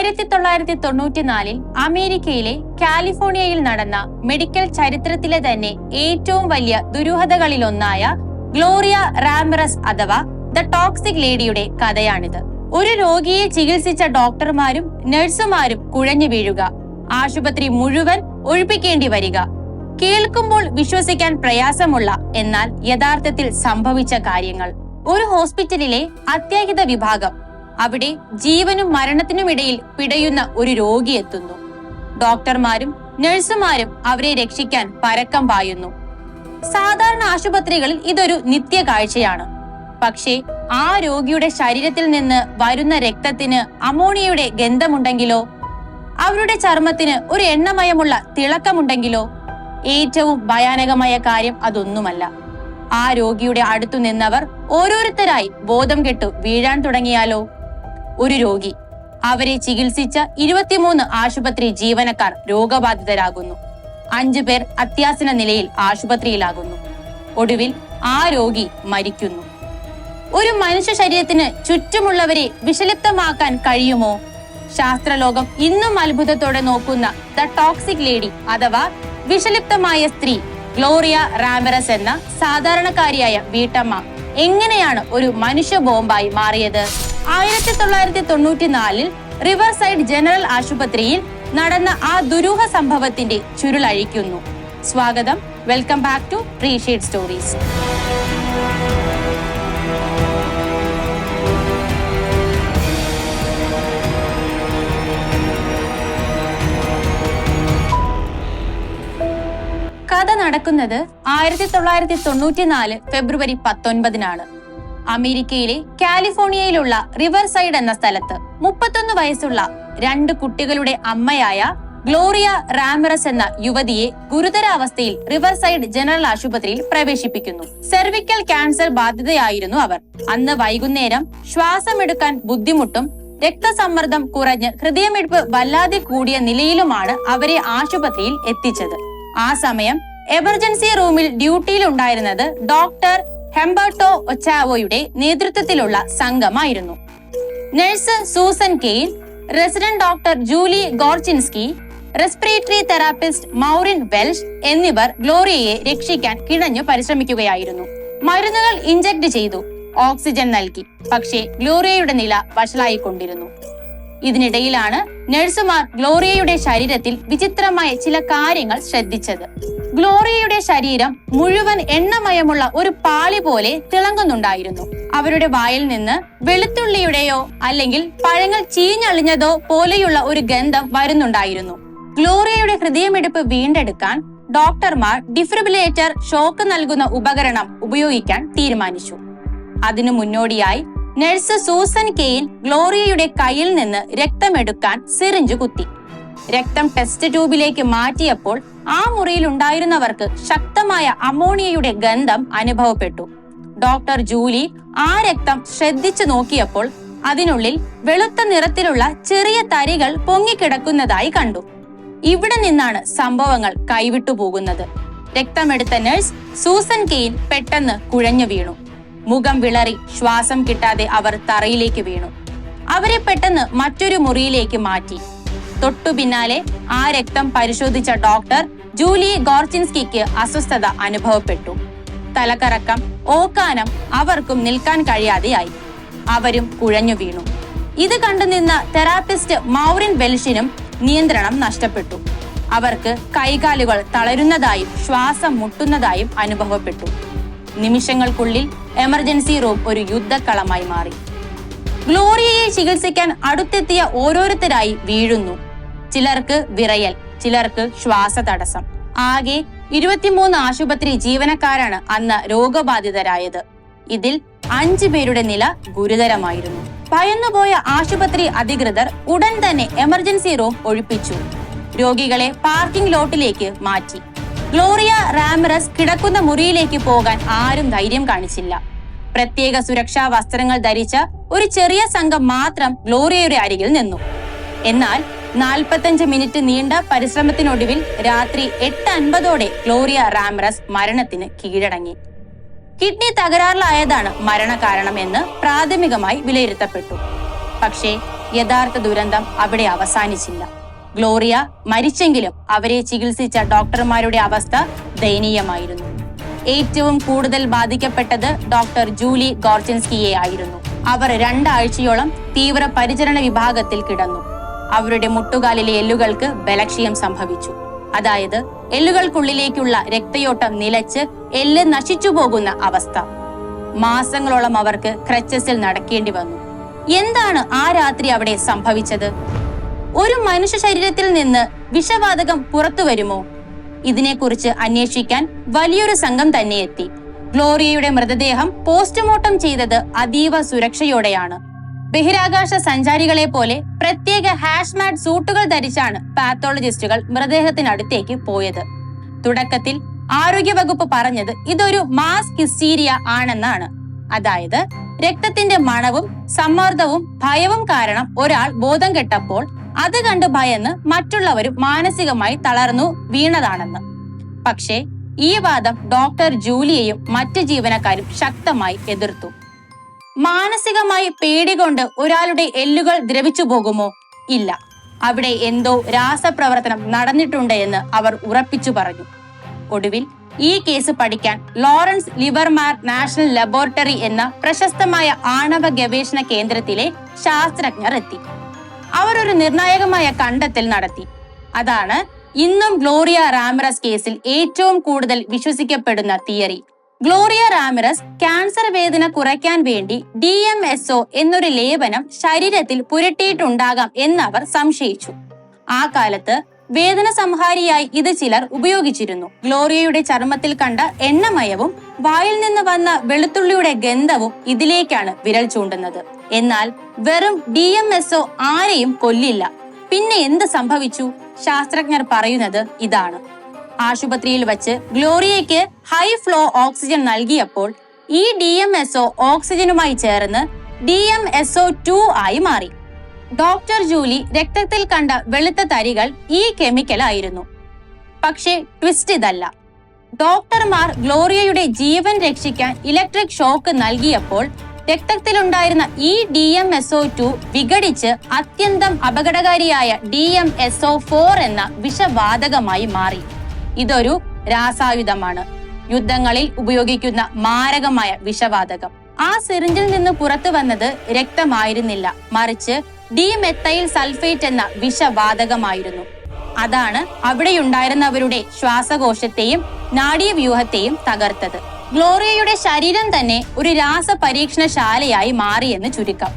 ആയിരത്തി തൊള്ളായിരത്തി തൊണ്ണൂറ്റിനാലിൽ അമേരിക്കയിലെ കാലിഫോർണിയയിൽ നടന്ന മെഡിക്കൽ ചരിത്രത്തിലെ തന്നെ ഏറ്റവും വലിയ ദുരൂഹതകളിലൊന്നായ ഗ്ലോറിയ റാമറസ് അഥവാ ദ ടോക്സിക് ലേഡിയുടെ കഥയാണിത്. ഒരു രോഗിയെ ചികിത്സിച്ച ഡോക്ടർമാരും നഴ്സുമാരും കുഴഞ്ഞു വീഴുക. ആശുപത്രി മുഴുവൻ ഒഴിപ്പിക്കേണ്ടി വരിക. കേൾക്കുമ്പോൾ വിശ്വസിക്കാൻ പ്രയാസമുള്ള എന്നാൽ യഥാർത്ഥത്തിൽ സംഭവിച്ച കാര്യങ്ങൾ. ഒരു ഹോസ്പിറ്റലിലെ അത്യാഹിത വിഭാഗം അവിടെ ജീവനും മരണത്തിനും ഇടയിൽ പിടയുന്ന ഒരു രോഗി എത്തുന്നു. ഡോക്ടർമാരും നഴ്സുമാരും അവരെ രക്ഷിക്കാൻ പരക്കം പായുന്നു. സാധാരണ ആശുപത്രികളിൽ ഇതൊരു നിത്യ കാഴ്ചയാണ്. പക്ഷേ ആ രോഗിയുടെ ശരീരത്തിൽ നിന്ന് വരുന്ന രക്തത്തിന് അമോണിയയുടെ ഗന്ധമുണ്ടെങ്കിലോ അവരുടെ ചർമ്മത്തിന് ഒരു എണ്ണമയമുള്ള തിളക്കമുണ്ടെങ്കിലോ ഏറ്റവും ഭയാനകമായ കാര്യം അതൊന്നുമല്ല. ആ രോഗിയുടെ അടുത്തു നിന്നവർ ഓരോരുത്തരായി ബോധം കെട്ടു വീഴാൻ തുടങ്ങിയാലോ? ഒരു രോഗി. അവരെ ചികിത്സിച്ച ഇരുപത്തിമൂന്ന് ആശുപത്രി ജീവനക്കാർ രോഗബാധിതരാകുന്നു. അഞ്ചു പേർ അത്യാസന നിലയിൽ ആശുപത്രിയിലാകുന്നു. ഒടുവിൽ ആ രോഗി മരിക്കുന്നു. ഒരു മനുഷ്യ ശരീരത്തിന് ചുറ്റുമുള്ളവരെ വിഷലിപ്തമാക്കാൻ കഴിയുമോ? ശാസ്ത്രലോകം ഇന്നും അത്ഭുതത്തോടെ നോക്കുന്ന ദ ടോക്സിക് ലേഡി അഥവാ വിഷലിപ്തമായ സ്ത്രീ ഗ്ലോറിയ റാമറസ് എന്ന സാധാരണക്കാരിയായ വീട്ടമ്മ എങ്ങനെയാണ് ഒരു മനുഷ്യ ബോംബായി മാറിയത്? ആയിരത്തി തൊള്ളായിരത്തി തൊണ്ണൂറ്റിനാലിൽ റിവർ സൈഡ് ജനറൽ ആശുപത്രിയിൽ നടന്ന ആ ദുരൂഹ സംഭവത്തിന്റെ ചുരുളഴിക്കുന്നു സ്വാഗതം. വെൽക്കം ബാക്ക് ടു പ്രീഷേഡ് സ്റ്റോറീസ്. കഥ നടക്കുന്നത് ആയിരത്തി തൊള്ളായിരത്തി തൊണ്ണൂറ്റിനാല് ഫെബ്രുവരി പത്തൊൻപതിനാണ്. അമേരിക്കയിലെ കാലിഫോർണിയയിലുള്ള റിവർ സൈഡ് എന്ന സ്ഥലത്ത് മുപ്പത്തൊന്ന് വയസ്സുള്ള രണ്ട് കുട്ടികളുടെ അമ്മയായ ഗ്ലോറിയ റാമറസ് എന്ന യുവതിയെ ഗുരുതരാവസ്ഥയിൽ റിവർ സൈഡ് ജനറൽ ആശുപത്രിയിൽ പ്രവേശിപ്പിക്കുന്നു. സെർവിക്കൽ ക്യാൻസർ ബാധിതയായിരുന്നു അവർ. അന്ന് വൈകുന്നേരം ശ്വാസമെടുക്കാൻ ബുദ്ധിമുട്ടും രക്തസമ്മർദ്ദം കുറഞ്ഞ് ഹൃദയമിടിപ്പ് വല്ലാതെ കൂടിയ നിലയിലുമാണ് അവരെ ആശുപത്രിയിൽ എത്തിച്ചത്. ആ സമയം എമർജൻസി റൂമിൽ ഡ്യൂട്ടിയിലുണ്ടായിരുന്നത് ഡോക്ടർ ഹെംബർട്ടോ ഒച്ചാവോയുടെ നേതൃത്വത്തിലുള്ള സംഘമായിരുന്നു. Nurse Susan Kane resident doctor Julie Gorczynski respiratory therapist Maureen Welsh എന്നിവർ ഗ്ലോറിയയെ രക്ഷിക്കാൻ കിണഞ്ഞു പരിശ്രമിക്കുകയായിരുന്നു. മരുന്നുകൾ ഇഞ്ചക്ട് ചെയ്തു ഓക്സിജൻ നൽകി പക്ഷേ ഗ്ലോറിയയുടെ നില വഷളായിക്കൊണ്ടിരുന്നു. ഇതിനിടയിലാണ് നഴ്സുമാർ ഗ്ലോറിയയുടെ ശരീരത്തിൽ വിചിത്രമായ ചില കാര്യങ്ങൾ ശ്രദ്ധിച്ചത്. ഗ്ലോറിയയുടെ ശരീരം മുഴുവൻ എണ്ണമയമുള്ള ഒരു പാളി പോലെ തിളങ്ങുന്നുണ്ടായിരുന്നു. അവരുടെ വായിൽ നിന്ന് വെളുത്തുള്ളിയുടെയോ അല്ലെങ്കിൽ പഴങ്ങൾ ചീഞ്ഞളിഞ്ഞതോ പോലെയുള്ള ഒരു ഗന്ധം വരുന്നുണ്ടായിരുന്നു. ഗ്ലോറിയയുടെ ഹൃദയമെടുപ്പ് വീണ്ടെടുക്കാൻ ഡോക്ടർമാർ ഡിഫ്രിബിലേറ്റർ ഷോക്ക് നൽകുന്ന ഉപകരണം ഉപയോഗിക്കാൻ തീരുമാനിച്ചു. അതിനു മുന്നോടിയായി നഴ്സ് സൂസൻ കെയിൻ ഗ്ലോറിയയുടെ കയ്യിൽ നിന്ന് രക്തമെടുക്കാൻ സിറിഞ്ച് കുത്തി. രക്തം ടെസ്റ്റ് ട്യൂബിലേക്ക് മാറ്റിയപ്പോൾ ആ മുറിയിൽ ഉണ്ടായിരുന്നവർക്ക് ശക്തമായ അമോണിയയുടെ ഗന്ധം അനുഭവപ്പെട്ടു. ഡോക്ടർ ജൂലി ആ രക്തം ശ്രദ്ധിച്ചു നോക്കിയപ്പോൾ അതിനുള്ളിൽ വെളുത്ത നിറത്തിലുള്ള ചെറിയ തരികൾ പൊങ്ങിക്കിടക്കുന്നതായി കണ്ടു. ഇവിടെ നിന്നാണ് സംഭവങ്ങൾ കൈവിട്ടു പോകുന്നത്. രക്തമെടുത്ത നഴ്സ് സൂസൻ കെയിൻ പെട്ടെന്ന് കുഴഞ്ഞു വീണു. മുഖം വിളറി ശ്വാസം കിട്ടാതെ അവർ തറയിലേക്ക് വീണു. അവരെ പെട്ടെന്ന് മറ്റൊരു മുറിയിലേക്ക് മാറ്റി. തൊട്ടു പിന്നാലെ ആ രക്തം പരിശോധിച്ച ഡോക്ടർ ജൂലി ഗോർച്ചിൻസ്കിക്ക് അസ്വസ്ഥത അനുഭവപ്പെട്ടു. തലകറക്കം ഓക്കാനം അവർക്കും നിൽക്കാൻ കഴിയാതെയായി. അവരും കുഴഞ്ഞു വീണു. ഇത് കണ്ടുനിന്ന തെറാപ്പിസ്റ്റ് മൗറിൻ വെൽഷിനും നിയന്ത്രണം നഷ്ടപ്പെട്ടു. അവർക്ക് കൈകാലുകൾ തളരുന്നതായും ശ്വാസം മുട്ടുന്നതായും അനുഭവപ്പെട്ടു. നിമിഷങ്ങൾക്കുള്ളിൽ എമർജൻസി റൂം ഒരു യുദ്ധക്കളമായി മാറി. ഗ്ലോറിയയെ ചികിത്സിക്കാൻ അടുത്തെത്തിയ ഓരോരുത്തരായി വീഴുന്നു. ചിലർക്ക് വിറയൽ ചിലർക്ക് ശ്വാസ തടസ്സം ആകെ ഇരുപത്തിമൂന്ന് ആശുപത്രി ജീവനക്കാരാണ് അന്ന് രോഗബാധിതരായത്. ഇതിൽ അഞ്ചു പേരുടെ നില ഗുരുതരമായിരുന്നു. ഭയന്നുപോയ ആശുപത്രി അധികൃതർ ഉടൻ തന്നെ എമർജൻസി റൂം ഒഴിപ്പിച്ചു. രോഗികളെ പാർക്കിംഗ് ലോട്ടിലേക്ക് മാറ്റി. ഗ്ലോറിയ റാമറസ് കിടക്കുന്ന മുറിയിലേക്ക് പോകാൻ ആരും ധൈര്യം കാണിച്ചില്ല. പ്രത്യേക സുരക്ഷാ വസ്ത്രങ്ങൾ ധരിച്ച ഒരു ചെറിയ സംഘം മാത്രം ഗ്ലോറിയയുടെ അരികിൽ നിന്നു. എന്നാൽ നാൽപ്പത്തഞ്ച് മിനിറ്റ് നീണ്ട പരിശ്രമത്തിനൊടുവിൽ രാത്രി എട്ട് അൻപതോടെ ഗ്ലോറിയ റാംറസ് മരണത്തിന് കീഴടങ്ങി. കിഡ്നി തകരാറിലായതാണ് മരണകാരണമെന്ന് പ്രാഥമികമായി വിലയിരുത്തപ്പെട്ടു. പക്ഷേ യഥാർത്ഥ ദുരന്തം അവിടെ അവസാനിച്ചില്ല. ഗ്ലോറിയ മരിച്ചെങ്കിലും അവരെ ചികിത്സിച്ച ഡോക്ടർമാരുടെ അവസ്ഥ ദയനീയമായിരുന്നു. ഏറ്റവും കൂടുതൽ ബാധിക്കപ്പെട്ടത് ഡോക്ടർ ജൂലി ഗോർജൻസ്കിയെ ആയിരുന്നു അവർ രണ്ടാഴ്ചയോളം തീവ്ര പരിചരണ വിഭാഗത്തിൽ കിടന്നു. അവരുടെ മുട്ടുകാലിലെ എല്ലുകൾക്ക് ബലക്ഷയം സംഭവിച്ചു. അതായത് എല്ലുകൾക്കുള്ളിലേക്കുള്ള രക്തയോട്ടം നിലച്ച് എല്ല് നശിച്ചു പോകുന്ന അവസ്ഥ. മാസങ്ങളോളം അവർക്ക് ക്രച്ചസിൽ നടക്കേണ്ടി വന്നു. എന്താണ് ആ രാത്രി അവിടെ സംഭവിച്ചത്? ഒരു മനുഷ്യ ശരീരത്തിൽ നിന്ന് വിഷവാതകം പുറത്തു വരുമോ? ഇതിനെക്കുറിച്ച് അന്വേഷിക്കാൻ വലിയൊരു സംഘം തന്നെ എത്തി. ഗ്ലോറിയയുടെ മൃതദേഹം പോസ്റ്റ്മോർട്ടം ചെയ്തത് അതീവ സുരക്ഷയോടെയാണ്. ബഹിരാകാശ സഞ്ചാരികളെ പോലെ പ്രത്യേക ഹാഷ്മാറ്റ് സൂട്ടുകൾ ധരിച്ചാണ് പാത്തോളജിസ്റ്റുകൾ മൃതദേഹത്തിനടുത്തേക്ക് പോയത്. തുടക്കത്തിൽ ആരോഗ്യവകുപ്പ് പറഞ്ഞത് ഇതൊരു മാസ് ഹിസ്റ്റീരിയ ആണെന്നാണ്. അതായത് രക്തത്തിന്റെ മണവും സമ്മർദ്ദവും ഭയവും കാരണം ഒരാൾ ബോധം കെട്ടപ്പോൾ അത് കണ്ട് ഭയന്ന് മറ്റുള്ളവരും മാനസികമായി തളർന്നു വീണതാണെന്ന്. പക്ഷേ ഈ വാദം ഡോക്ടർ ജൂലിയയും മറ്റ് ജീവനക്കാരും ശക്തമായി എതിർത്തു. മാനസികമായി പേടികൊണ്ട് ഒരാളുടെ എല്ലുകൾ ദ്രവിച്ചു പോകുമോ? ഇല്ല. അവിടെ എന്തോ രാസപ്രവർത്തനം നടന്നിട്ടുണ്ട് എന്ന് അവർ ഉറപ്പിച്ചു പറഞ്ഞു. ഒടുവിൽ ഈ കേസ് പഠിക്കാൻ ലോറൻസ് ലിവർമാർ നാഷണൽ ലബോറട്ടറി എന്ന പ്രശസ്തമായ ആണവ ഗവേഷണ കേന്ദ്രത്തിലെ ശാസ്ത്രജ്ഞർ എത്തി. അവർ ഒരു നിർണായകമായ കണ്ടെത്തൽ നടത്തി. അതാണ് ഇന്നും ഗ്ലോറിയ റാമറസ് കേസിൽ ഏറ്റവും കൂടുതൽ വിശ്വസിക്കപ്പെടുന്ന തിയറി. ഗ്ലോറിയ റാമിറസ് ക്യാൻസർ വേദന കുറയ്ക്കാൻ വേണ്ടി ഡി എം എസ് ഒ എന്നൊരു ലേപനം ശരീരത്തിൽ പുരട്ടിയിട്ടുണ്ടാകാം എന്നവർ സംശയിച്ചു. ആ കാലത്ത് വേദന സംഹാരിയായി ഇത് ചിലർ ഉപയോഗിച്ചിരുന്നു. ഗ്ലോറിയയുടെ ചർമ്മത്തിൽ കണ്ട എണ്ണമയവും വായിൽ നിന്ന് വന്ന വെളുത്തുള്ളിയുടെ ഗന്ധവും ഇതിലേക്കാണ് വിരൽ ചൂണ്ടുന്നത്. എന്നാൽ വെറും ഡി എം എസ് ഒ ആരെയും കൊല്ലില്ല. പിന്നെ എന്ത് സംഭവിച്ചു? ശാസ്ത്രജ്ഞർ പറയുന്നത് ഇതാണ്. ആശുപത്രിയിൽ വച്ച് ഗ്ലോറിയയ്ക്ക് ഹൈ ഫ്ലോ ഓക്സിജൻ നൽകിയപ്പോൾ ഈ ഡി എം എസ് ഒ ഓക്സിജനുമായി ചേർന്ന് D M S O two ആയി മാറി. ഡോക്ടർ ജൂലി രക്തത്തിൽ കണ്ട വെളുത്ത തരികൾ ഈ കെമിക്കൽ ആയിരുന്നു. പക്ഷേ ട്വിസ്റ്റ് ഇതല്ല. ഡോക്ടർമാർ ഗ്ലോറിയയുടെ ജീവൻ രക്ഷിക്കാൻ ഇലക്ട്രിക് ഷോക്ക് നൽകിയപ്പോൾ രക്തത്തിലുണ്ടായിരുന്ന ഈ D M S O two വിഘടിച്ച് അത്യന്തം അപകടകാരിയായ D M S O four എന്ന വിഷവാതകമായി മാറി. ഇതൊരു രാസായുധമാണ്. യുദ്ധങ്ങളിൽ ഉപയോഗിക്കുന്ന മാരകമായ വിഷവാതകം. ആ സിറിഞ്ചിൽ നിന്ന് പുറത്തു വന്നത് രക്തമായിരുന്നില്ല. മറിച്ച് ഡിമെത്തൈൽ സൾഫേറ്റ് എന്ന വിഷവാതകമായിരുന്നു. അതാണ് അവിടെയുണ്ടായിരുന്നവരുടെ ശ്വാസകോശത്തെയും നാഡീവ്യൂഹത്തെയും തകർത്തത്. ഗ്ലോറിയയുടെ ശരീരം തന്നെ ഒരു രാസ പരീക്ഷണശാലയായി മാറിയെന്ന് ചുരുക്കം.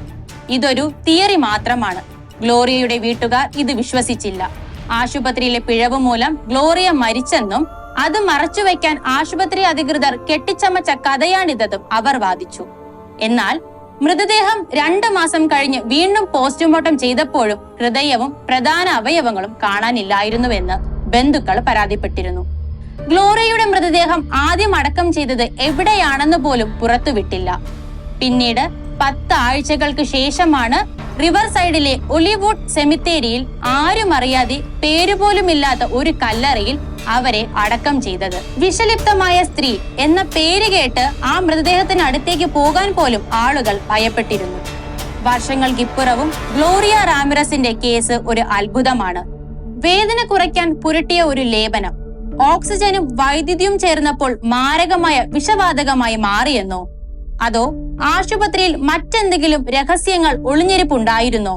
ഇതൊരു തിയറി മാത്രമാണ്. ഗ്ലോറിയയുടെ വീട്ടുകാർ ഇത് വിശ്വസിച്ചില്ല. ആശുപത്രിയിലെ പിഴവ് മൂലം ഗ്ലോറിയ മരിച്ചെന്നും അത് മറച്ചുവെക്കാൻ ആശുപത്രി അധികൃതർ കെട്ടിച്ചമച്ച കഥയാണിതെന്നും അവർ വാദിച്ചു. എന്നാൽ മൃതദേഹം രണ്ടു മാസം കഴിഞ്ഞ് വീണ്ടും പോസ്റ്റ്മോർട്ടം ചെയ്തപ്പോഴും ഹൃദയവും പ്രധാന അവയവങ്ങളും കാണാനില്ലായിരുന്നുവെന്ന് ബന്ധുക്കൾ പരാതിപ്പെട്ടിരുന്നു. ഗ്ലോറിയയുടെ മൃതദേഹം ആദ്യം അടക്കം ചെയ്തത് എവിടെയാണെന്ന് പോലും പുറത്തുവിട്ടില്ല. പിന്നീട് പത്ത് ആഴ്ചകൾക്ക് ശേഷമാണ് റിവർ സൈഡിലെ ഒലിവുഡ് സെമിത്തേരിയിൽ ആരും അറിയാതെ പേരുപോലുമില്ലാത്ത ഒരു കല്ലറയിൽ അവരെ അടക്കം ചെയ്തത്. വിഷലിപ്തമായ സ്ത്രീ എന്ന പേര് കേട്ട് ആ മൃതദേഹത്തിന് അടുത്തേക്ക് പോകാൻ പോലും ആളുകൾ ഭയപ്പെട്ടിരുന്നു. വർഷങ്ങൾക്കിപ്പുറവും ഗ്ലോറിയ റാമിറസിന്റെ കേസ് ഒരു അത്ഭുതമാണ്. വേദന കുറയ്ക്കാൻ പുരട്ടിയ ഒരു ലേപനം. ഓക്സിജനും വൈദ്യുതിയും ചേർന്നപ്പോൾ മാരകമായ വിഷവാതകമായി മാറിയെന്നോ അതോ ആശുപത്രിയിൽ മറ്റെന്തെങ്കിലും രഹസ്യങ്ങൾ ഒളിഞ്ഞിരിപ്പുണ്ടായിരുന്നോ?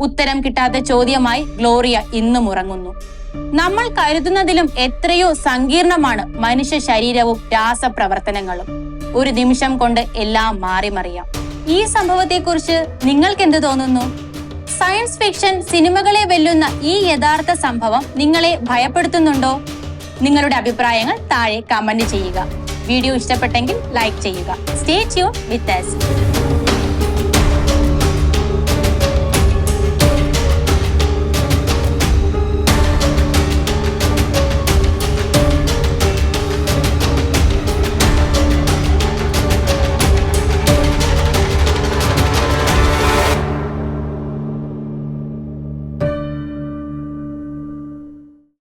ഉത്തരം കിട്ടാത്ത ചോദ്യമായി ഗ്ലോറിയ ഇന്നും ഉറങ്ങുന്നു. നമ്മൾ കരുതുന്നതിലും എത്രയോ സങ്കീർണമാണ് മനുഷ്യ ശരീരവും രാസപ്രവർത്തനങ്ങളും. ഒരു നിമിഷം കൊണ്ട് എല്ലാം മാറിമറിയാം ഈ സംഭവത്തെക്കുറിച്ച് നിങ്ങൾക്ക് എന്ത് തോന്നുന്നു? സയൻസ് ഫിക്ഷൻ സിനിമകളെ വെല്ലുന്ന ഈ യഥാർത്ഥ സംഭവം നിങ്ങളെ ഭയപ്പെടുത്തുന്നുണ്ടോ? നിങ്ങളുടെ അഭിപ്രായങ്ങൾ താഴെ കമന്റ് ചെയ്യുക. വീഡിയോ ഇഷ്ടപ്പെട്ടെങ്കിൽ ലൈക്ക് ചെയ്യുക. സ്റ്റേ ട്യൂൺ വിത്ത്